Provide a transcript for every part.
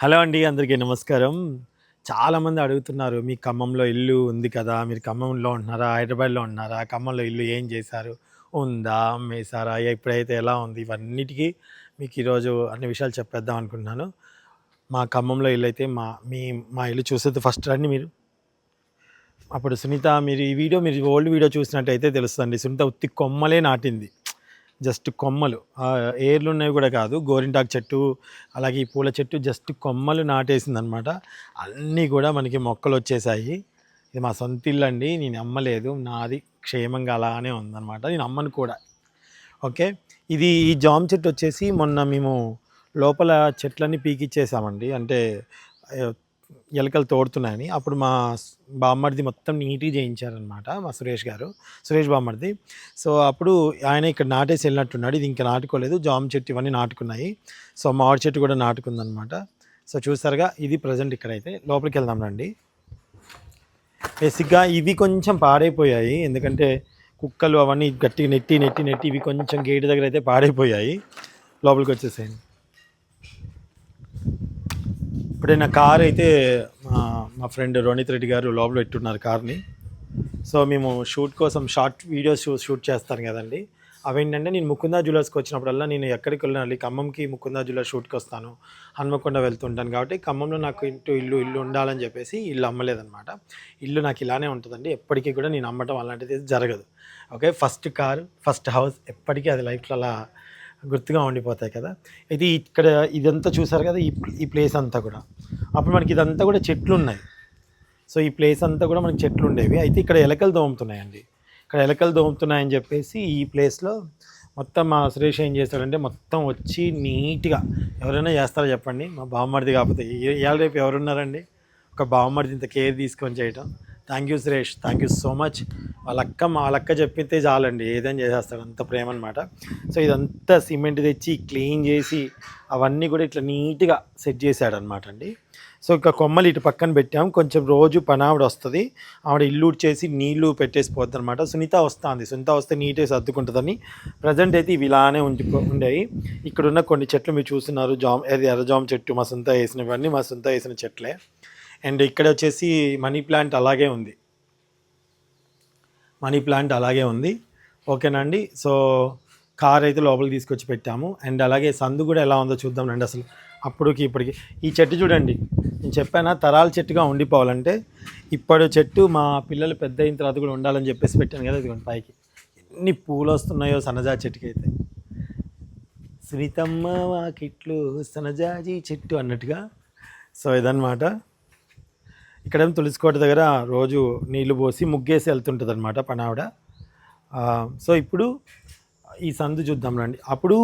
Hello అండి అందరికీ నమస్కారం. చాలామంది అడుగుతున్నారు మీ ఖమ్మంలో ఇల్లు ఉంది కదా మీరు ఖమ్మంలో ఉంటున్నారా హైదరాబాద్లో ఉంటున్నారా ఖమ్మంలో ఇల్లు ఏం చేశారు ఉందా అమ్మేశారా ఎప్పుడైతే ఎలా ఉంది ఇవన్నిటికీ మీకు ఈరోజు అన్ని విషయాలు చెప్పేద్దాం అనుకుంటున్నాను. మా ఖమ్మంలో ఇల్లు అయితే మా మీ మా ఇల్లు చూసేది ఫస్ట్ రండి మీరు. అప్పుడు సునీత మీరు ఈ వీడియో మీరు ఓల్డ్ వీడియో చూసినట్టయితే తెలుస్తుంది సునీత ఉత్తి కొమ్మలే నాటింది. జస్ట్ కొమ్మలు. ఏర్లు ఉన్నవి కూడా కాదు గోరింటాకు చెట్టు అలాగే ఈ పూల చెట్టు జస్ట్ కొమ్మలు నాటేసింది అనమాట అన్నీ కూడా మనకి మొక్కలు వచ్చేసాయి. ఇది మా సొంత ఇల్లు అండి నేను అమ్మలేదు. నాది క్షేమంగా అలానే ఉందన్నమాట నేను అమ్మను కూడా. ఓకే? ఇది ఈ జామ చెట్టు వచ్చేసి మొన్న మేము లోపల చెట్లన్నీ పీకిచ్చేసామండి. అంటే ఎలకలు తోడుతున్నాయని. అప్పుడు మా బామ్మర్ది మొత్తం నీట్గా చేయించారనమాట మా సురేష్ గారు. సురేష్ బామ్మర్ది. సో అప్పుడు ఆయన ఇక్కడ నాటేసి వెళ్ళినట్టున్నాడు. ఇది ఇంకా నాటుకోలేదు. జామ చెట్టు ఇవన్నీ నాటుకున్నాయి. సో మామిడి చెట్టు కూడా నాటుకుందనమాట సో చూసారుగా ఇది ప్రజెంట్ ఇక్కడైతే. లోపలికి వెళ్దాం రండి. బేసిక్గా ఇవి కొంచెం పాడైపోయాయి. ఎందుకంటే కుక్కలు అవన్నీ గట్టిగా నెట్టి నెట్టి నెట్టి ఇవి కొంచెం గేటు దగ్గర అయితే పాడైపోయాయి. లోపలికి వచ్చేసాయి ఇప్పుడే నా కార్ అయితే మా మా ఫ్రెండ్ రోణిత్ రెడ్డి గారు లోపల పెట్టున్నారు కార్ని. సో మేము షూట్ కోసం షార్ట్ వీడియోస్ షూట్ చేస్తాను కదండి. అవేంటంటే నేను ముకుందా జ్యువెలర్స్కి వచ్చినప్పుడల్లా నేను ఎక్కడికి వెళ్ళాలి ఖమ్మంకి ముకుందా జ్యువెలర్స్ షూట్కి వస్తాను. హన్మకొండ వెళ్తుంటాను కాబట్టి ఖమ్మంలో నాకు ఇంటూ ఇల్లు ఇల్లు ఉండాలని చెప్పేసి ఇల్లు అమ్మలేదన్నమాట. ఇల్లు నాకు ఇలానే ఉంటుందండి. ఎప్పటికీ కూడా నేను అమ్మటం అలాంటిది జరగదు. Okay first car first house ఎప్పటికీ అది లైఫ్లో అలా గుర్తుగా ఉండిపోతాయి కదా. ఇది ఇక్కడ ఇదంతా చూసారు కదా ఈ ఈ ప్లేస్ అంతా కూడా. అప్పుడు మనకి ఇదంతా కూడా చెట్లు ఉన్నాయి. సో ఈ ప్లేస్ అంతా కూడా మనకి చెట్లు ఉండేవి. అయితే ఇక్కడ ఎలకలు దోముతున్నాయండి. ఇక్కడ ఎలకలు దోముతున్నాయని చెప్పేసి ఈ ప్లేస్లో మొత్తం మా సురేష్ ఏం చేస్తాడంటే మొత్తం వచ్చి నీట్గా ఎవరైనా చేస్తారో చెప్పండి. మా బామ్మడిది కాకపోతే ఇవాళ రేపు ఎవరున్నారండి? ఒక బామ్మడిది ఇంత కేర్ తీసుకొని చేయటం. Thank you Suresh thank you so much వాళ్ళ అక్క మా చెప్పితే చాలండి. ఏదైనా చేసేస్తాడు? అంత ప్రేమ అనమాట సో ఇదంతా సిమెంట్ తెచ్చి క్లీన్ చేసి అవన్నీ కూడా ఇట్లా నీట్గా సెట్ చేశాడు అనమాట అండి. సో ఇంకా కొమ్మలు ఇటు పక్కన పెట్టాం. కొంచెం రోజు పని ఆవిడ వస్తుంది. ఆవిడ ఇల్లు చేసి నీళ్ళు పెట్టేసి పోద్ది అనమాట సునీత వస్తుంది. సునీత వస్తే నీట్గా సర్దుకుంటుందని ప్రజెంట్ అయితే ఇవి ఇలానే ఉండి ఉండేవి ఇక్కడున్న కొన్ని చెట్లు మీరు చూస్తున్నారు. జామ్ ఏది ఎర్ర జామ చెట్టు మా సొంత వేసినవన్నీ మా సొంత వేసిన చెట్లే. అండ్ ఇక్కడ వచ్చేసి మనీ ప్లాంట్ అలాగే ఉంది. మనీ ప్లాంట్ అలాగే ఉంది. ఓకేనండి. సో కార్ అయితే లోపలికి తీసుకొచ్చి పెట్టాము. అండ్ అలాగే సందు కూడా ఎలా ఉందో చూద్దాం రండి అసలు. అప్పుడుకి ఇప్పటికి. ఈ చెట్టు చూడండి. నేను చెప్పానా తరాల చెట్టుగా ఉండిపోవాలంటే ఇప్పుడు చెట్టు మా పిల్లలు పెద్ద అయిన తర్వాత కూడా ఉండాలని చెప్పేసి పెట్టాను కదా ఇదిగోండి పైకి. ఎన్ని పూలు వస్తున్నాయో సన్నజా చెట్టుకి అయితే సునీతమ్మ వాకిట్లు సనజాజి చెట్టు అన్నట్టుగా. సో ఇదన్నమాట. ఇక్కడేమో తులసికోట దగ్గర రోజు నీళ్ళు పోసి ముగ్గేసి వెళ్తుంటుంది అనమాట పనావిడ సో ఇప్పుడు ఈ సందు చూద్దాం రండి. అప్పుడు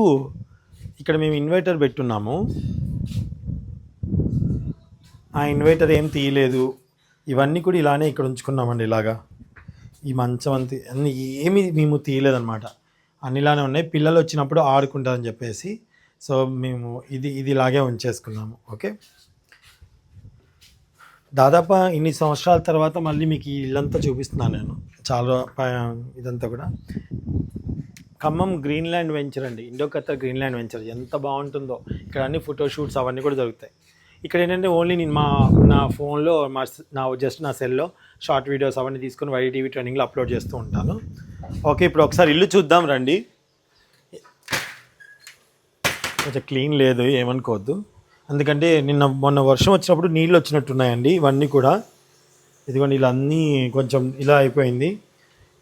ఇక్కడ మేము ఇన్వర్టర్ పెట్టున్నాము. ఆ ఇన్వర్టర్ ఏం తీయలేదు. ఇవన్నీ కూడా ఇలానే ఇక్కడ ఉంచుకున్నామండి ఇలాగా. ఈ మంచం అంత అన్ని ఏమి మేము తీయలేదన్నమాట. అన్ని ఇలానే ఉన్నాయి. పిల్లలు వచ్చినప్పుడు ఆడుకుంటారని చెప్పేసి సో మేము ఇది ఇది ఇలాగే ఉంచేసుకున్నాము. ఓకే? దాదాపు ఇన్ని సంవత్సరాల తర్వాత మళ్ళీ మీకు ఈ ఇల్లంతా చూపిస్తున్నాను నేను. చాలా ఇదంతా కూడా. ఖమ్మం గ్రీన్లాండ్ వెంచర్ అండి. Indo Qatar Greenland venture. ఎంత బాగుంటుందో. ఇక్కడ అన్ని ఫోటో షూట్స్ అవన్నీ కూడా దొరుకుతాయి. ఇక్కడ ఏంటంటే ఓన్లీ నేను మా నా ఫోన్లో మా నా జస్ట్ నా సెల్లో షార్ట్ వీడియోస్ అవన్నీ తీసుకొని వైడి టీవీ ట్రైనింగ్లో అప్లోడ్ చేస్తూ ఉంటాను. ఓకే ఇప్పుడు ఒకసారి ఇల్లు చూద్దాం రండి. కొంచెం క్లీన్ లేదు ఏమనుకోవద్దు. ఎందుకంటే నిన్న మొన్న వర్షం వచ్చినప్పుడు నీళ్ళు వచ్చినట్టున్నాయండి ఇవన్నీ కూడా. ఇదిగోండి ఇలా అన్నీ కొంచెం ఇలా అయిపోయింది.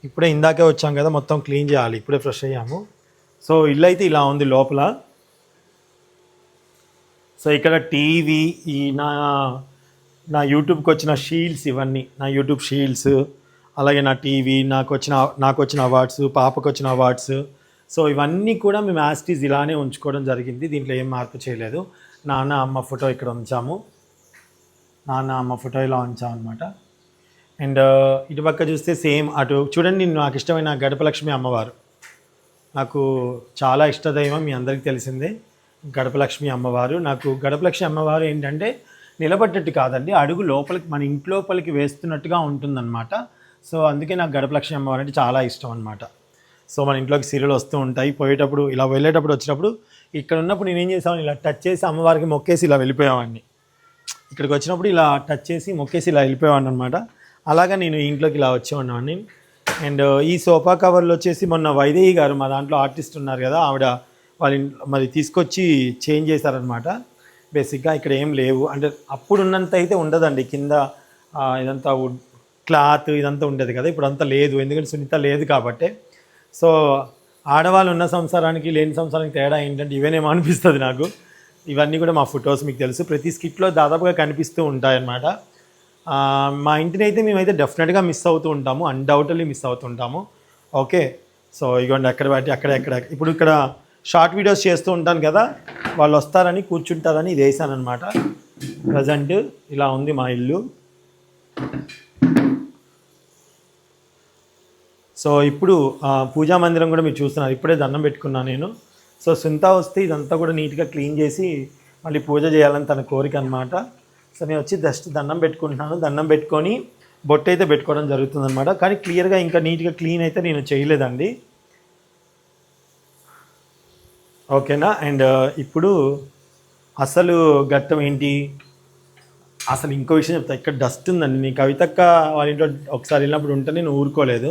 ఇప్పుడే ఇందాకే వచ్చాం కదా మొత్తం క్లీన్ చేయాలి. ఇప్పుడే ఫ్రెష్ అయ్యాము. సో ఇల్లు అయితే ఇలా ఉంది లోపల. సో ఇక్కడ టీవీ ఈ నా నా యూట్యూబ్కి వచ్చిన షీల్డ్స్ ఇవన్నీ నా యూట్యూబ్ షీల్డ్స్ అలాగే నా టీవీ నాకు వచ్చిన నాకు వచ్చిన అవార్డ్స్ పాపకు వచ్చిన అవార్డ్స్. సో ఇవన్నీ కూడా మేము యాస్టీస్ ఇలానే ఉంచుకోవడం జరిగింది. దీంట్లో ఏం మార్పు చేయలేదు. నాన్న అమ్మ ఫోటో ఇక్కడ ఉంచాము. నాన్న అమ్మ ఫోటో ఇలా ఉంచాం అనమాట అండ్ ఇటుపక్క చూస్తే సేమ్ అటు చూడండి నాకు ఇష్టమైన గడపలక్ష్మి అమ్మవారు. నాకు చాలా ఇష్టదైవం మీ అందరికీ తెలిసిందే. గడపలక్ష్మి అమ్మవారు. నాకు గడపలక్ష్మి అమ్మవారు ఏంటంటే నిలబడ్డట్టు కాదండి అడుగు లోపలికి మన ఇంట్లోపలికి వేస్తున్నట్టుగా ఉంటుందన్నమాట. సో అందుకే నాకు గడపలక్ష్మి అమ్మవారు అంటే చాలా ఇష్టం అనమాట సో మన ఇంట్లోకి సీరియల్ వస్తూ ఉంటాయి. పోయేటప్పుడు ఇలా వెళ్ళేటప్పుడు వచ్చినప్పుడు ఇక్కడ ఉన్నప్పుడు నేను ఏం చేసాను ఇలా టచ్ చేసి అమ్మవారికి మొక్కేసి ఇలా వెళ్ళిపోయేవాడిని. ఇక్కడికి వచ్చినప్పుడు ఇలా టచ్ చేసి మొక్కేసి ఇలా వెళ్ళిపోయేవాడిని అనమాట అలాగా నేను ఇంట్లోకి ఇలా వచ్చేవాడిని. అండ్ ఈ సోఫా కవర్లు వచ్చేసి మొన్న వైదేహి గారు మా దాంట్లో ఆర్టిస్ట్ ఉన్నారు కదా ఆవిడ వాళ్ళ మరి తీసుకొచ్చి చేంజ్ చేశారనమాట బేసిక్గా ఇక్కడ ఏం లేవు. అంటే అప్పుడు ఉన్నంత అయితే ఉండదండి. కింద ఇదంతా క్లాత్ ఇదంతా ఉండేది కదా ఇప్పుడు అంతా లేదు. ఎందుకంటే సునీత లేదు కాబట్టి. సో ఆడవాళ్ళు ఉన్న సంసారానికి లేని సంసారానికి తేడా ఏంటంటే ఇవేనేమో అనిపిస్తుంది నాకు. ఇవన్నీ కూడా మా ఫొటోస్ మీకు తెలుసు. ప్రతి స్కిట్లో దాదాపుగా కనిపిస్తూ ఉంటాయన్నమాట. మా ఇంటిని అయితే మేమైతే డెఫినెట్గా మిస్ అవుతూ ఉంటాము. అన్డౌటెడ్లీ మిస్ అవుతూ ఉంటాము. ఓకే. సో ఇగోండి ఎక్కడ బట్టి అక్కడ ఎక్కడ ఇప్పుడు ఇక్కడ షార్ట్ వీడియోస్ చేస్తూ ఉంటాను కదా వాళ్ళు వస్తారని కూర్చుంటారని ఇది వేసాను అనమాట ప్రజెంట్ ఇలా ఉంది మా ఇల్లు. సో ఇప్పుడు పూజా మందిరం కూడా మీరు చూస్తున్నారు. ఇప్పుడే దండం పెట్టుకున్నాను నేను. సో సుంత వస్తే ఇదంతా కూడా నీట్గా క్లీన్ చేసి మళ్ళీ పూజ చేయాలని తన కోరిక అనమాట సో నేను వచ్చి జస్ట్ దండం పెట్టుకుంటున్నాను. దండం పెట్టుకొని బొట్టు అయితే పెట్టుకోవడం జరుగుతుంది అనమాట కానీ క్లియర్గా ఇంకా నీట్గా క్లీన్ అయితే నేను చేయలేదండి. ఓకేనా? అండ్ ఇప్పుడు అసలు ఘట్టం ఏంటి? అసలు ఇంకో విషయం చెప్తా. ఇక్కడ డస్ట్ ఉందండి. నీ కవితక్క వాళ్ళ ఇంట్లో ఒకసారి వెళ్ళినప్పుడు ఉంటే నేను ఊరుకోలేదు.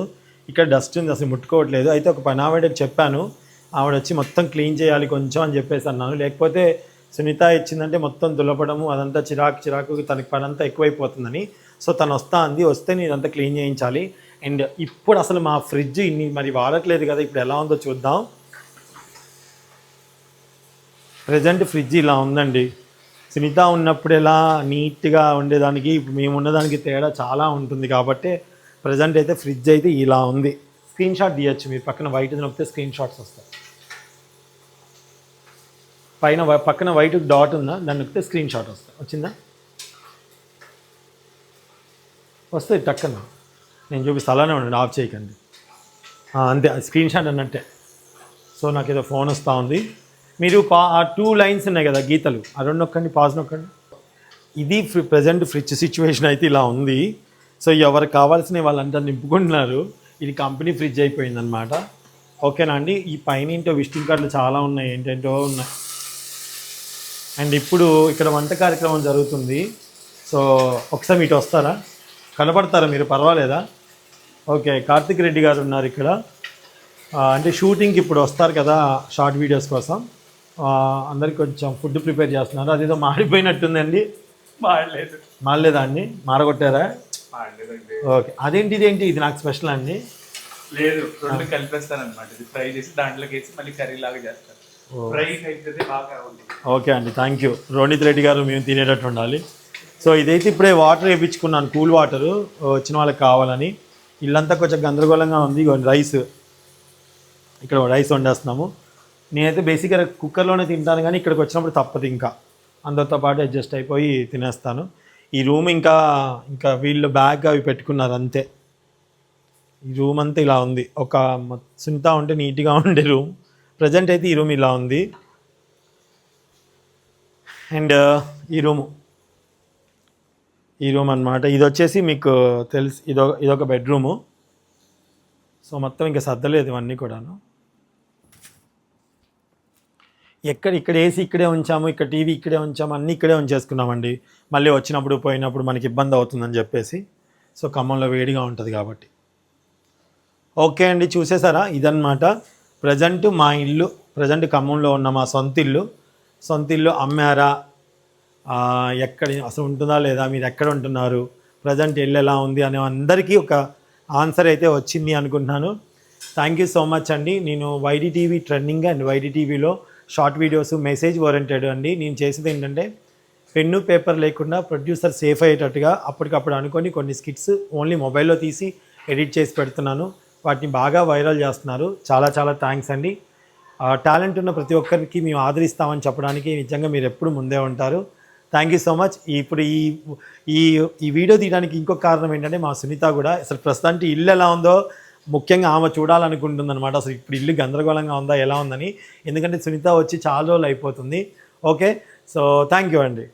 ఇక్కడ డస్ట్ ఉంది అసలు ముట్టుకోవట్లేదు. అయితే ఒక పని ఆవిడకి చెప్పాను ఆవిడ వచ్చి మొత్తం క్లీన్ చేయాలి కొంచెం అని చెప్పేసి అన్నాను. లేకపోతే సునీత ఇచ్చిందంటే మొత్తం దులపడము అదంతా చిరాకు చిరాకు తనకి పని అంతా ఎక్కువైపోతుందని. సో తను వస్తా అంది వస్తే నేను అంతా క్లీన్ చేయించాలి. అండ్ ఇప్పుడు అసలు మా ఫ్రిడ్జ్ ఇన్ని మరి వాడట్లేదు కదా ఇప్పుడు ఎలా ఉందో చూద్దాం. ప్రజెంట్ ఫ్రిడ్జ్ ఇలా ఉందండి. సునీత ఉన్నప్పుడు ఎలా నీట్గా ఉండేదానికి ఇప్పుడు మేము ఉన్నదానికి తేడా చాలా ఉంటుంది కాబట్టి ప్రజెంట్ అయితే ఫ్రిడ్జ్ అయితే ఇలా ఉంది. స్క్రీన్ షాట్ తీయచ్చు మీరు పక్కన వైట్ నొప్పితే స్క్రీన్ షాట్స్ వస్తాయి. పైన వై- పక్కన వైట్ డాట్ ఉందా దాన్ని నొక్కితే స్క్రీన్ షాట్ వస్తాయి. వచ్చిందా? వస్తుంది టక్కన. నేను చూపిస్తా అలానే ఉండండి ఆఫ్ చేయకండి. అంతే స్క్రీన్ షాట్ అన్నట్టే. సో నాకు ఏదో ఫోన్ వస్తూ ఉంది. మీరు పా ఆ టూ లైన్స్ ఉన్నాయి కదా గీతలు. ఆ రెండు నొక్కండి పాజ్ నొక్కండి. ఇది ప్రజెంట్ ఫ్రిడ్జ్ సిచ్యువేషన్ అయితే ఇలా ఉంది. సో ఎవరు కావాల్సిన వాళ్ళంతా నింపుకుంటున్నారు. ఇది కంపెనీ ఫ్రిడ్జ్ అయిపోయిందనమాట ఓకేనా అండి? ఈ పైన ఏంటో విజిటింగ్ కార్డులు చాలా ఉన్నాయి. ఏంటంటో ఉన్నాయి. అండ్ ఇప్పుడు ఇక్కడ వంట కార్యక్రమం జరుగుతుంది. సో ఒకసారి ఇటు వస్తారా? కనపడతారా మీరు? పర్వాలేదా? ఓకే కార్తిక్ రెడ్డి గారు ఉన్నారు ఇక్కడ. అంటే షూటింగ్కి ఇప్పుడు వస్తారు కదా షార్ట్ వీడియోస్ కోసం. అందరికి కొంచెం ఫుడ్ ప్రిపేర్ చేస్తున్నారు. అదేదో మాడిపోయినట్టుందండి మాడలేదు మాడలేదా అండి? మాడలేదండి ఓకే. అదేంటి ఇదేంటి ఇది నాకు స్పెషల్ అండి. లేదు రెండు కలిపేస్తాను అనమాట ఇది ఫ్రై చేసి దాంట్లోకి వేసి మళ్ళీ కర్రీ లాగా చేస్తాను ఫ్రై అయితే బాగా ఓకే అండి థ్యాంక్ యూ. రోనిత్ రెడ్డి గారు మేము తినేటట్టు ఉండాలి. సో ఇదైతే ఇప్పుడే వాటర్ వేయించుకున్నాను కూల్ వాటరు వచ్చిన వాళ్ళకి కావాలని. ఇల్లంతా కొంచెం గందరగోళంగా ఉంది రైస్. ఇక్కడ రైస్ వండేస్తున్నాము. నేనైతే బేసిక్గా కుక్కర్లోనే తింటాను కానీ ఇక్కడికి వచ్చినప్పుడు తప్పదు ఇంకా. అందరితో పాటు అడ్జస్ట్ అయిపోయి తినేస్తాను. ఈ రూమ్ ఇంకా ఇంకా వీళ్ళు బ్యాగ్ అవి పెట్టుకున్నారు అంతే. ఈ రూమ్ అంతా ఇలా ఉంది. ఒక మొ- సునీత ఉంటే నీట్గా ఉండే రూమ్. ప్రజెంట్ అయితే ఈ రూమ్ ఇలా ఉంది. అండ్ ఈ రూమ్. ఈ రూమ్ అన్నమాట. ఇది వచ్చేసి మీకు తెలుసు ఇదొక ఇదొక బెడ్రూము. సో మొత్తం ఇంకా సర్దలేదు ఇవన్నీ కూడాను. ఎక్కడ ఇక్కడ ఏసీ ఇక్కడే ఉంచాము ఇక్కడ టీవీ ఇక్కడే ఉంచాము అన్నీ ఇక్కడే ఉంచేసుకున్నామండి. మళ్ళీ వచ్చినప్పుడు పోయినప్పుడు మనకి ఇబ్బంది అవుతుందని చెప్పేసి సో ఖమ్మంలో వేడిగా ఉంటుంది కాబట్టి. ఓకే అండి చూసేసారా? ఇదన్నమాట. ప్రజెంట్ మా ఇల్లు ప్రజెంట్ ఖమ్మంలో ఉన్న మా సొంత ఇల్లు. సొంత ఇల్లు అమ్మారా? ఎక్కడ అసలు ఉంటుందా లేదా? మీరు ఎక్కడ ఉంటున్నారు? ప్రజెంట్ ఇల్లు ఎలా ఉంది? అనే అందరికీ ఒక ఆన్సర్ అయితే వచ్చింది అనుకుంటున్నాను. థ్యాంక్ యూ సో మచ్ అండి. నేను YD TV trending and YD టీవీలో షార్ట్ వీడియోస్ మెసేజ్ ఓరియంటెడ్ అండి. నేను చేసేది ఏంటంటే పెన్ను పేపర్ లేకుండా ప్రొడ్యూసర్ సేఫ్ అయ్యేటట్టుగా అప్పటికప్పుడు అనుకొని కొన్ని స్కిట్స్ ఓన్లీ మొబైల్లో తీసి ఎడిట్ చేసి పెడుతున్నాను. వాటిని బాగా వైరల్ చేస్తున్నారు. చాలా చాలా థ్యాంక్స్ అండి. టాలెంట్ ఉన్న ప్రతి ఒక్కరికి మేము ఆదరిస్తామని చెప్పడానికి నిజంగా మీరు ఎప్పుడు ముందే ఉంటారు. థ్యాంక్ యూ సో మచ్ ఇప్పుడు ఈ ఈ ఈ వీడియో తీయడానికి ఇంకొక కారణం ఏంటంటే మా సునీత కూడా అసలు ప్రస్తుతానికి ఇల్లు ఎలా ఉందో ముఖ్యంగా ఆమె చూడాలనుకుంటుంది అనమాట అసలు ఇప్పుడు ఇల్లు గందరగోళంగా ఉందా ఎలా ఉందని. ఎందుకంటే సునీత వచ్చి చాలా రోజులు అయిపోతుంది. ఓకే? సో థ్యాంక్ యూ అండి.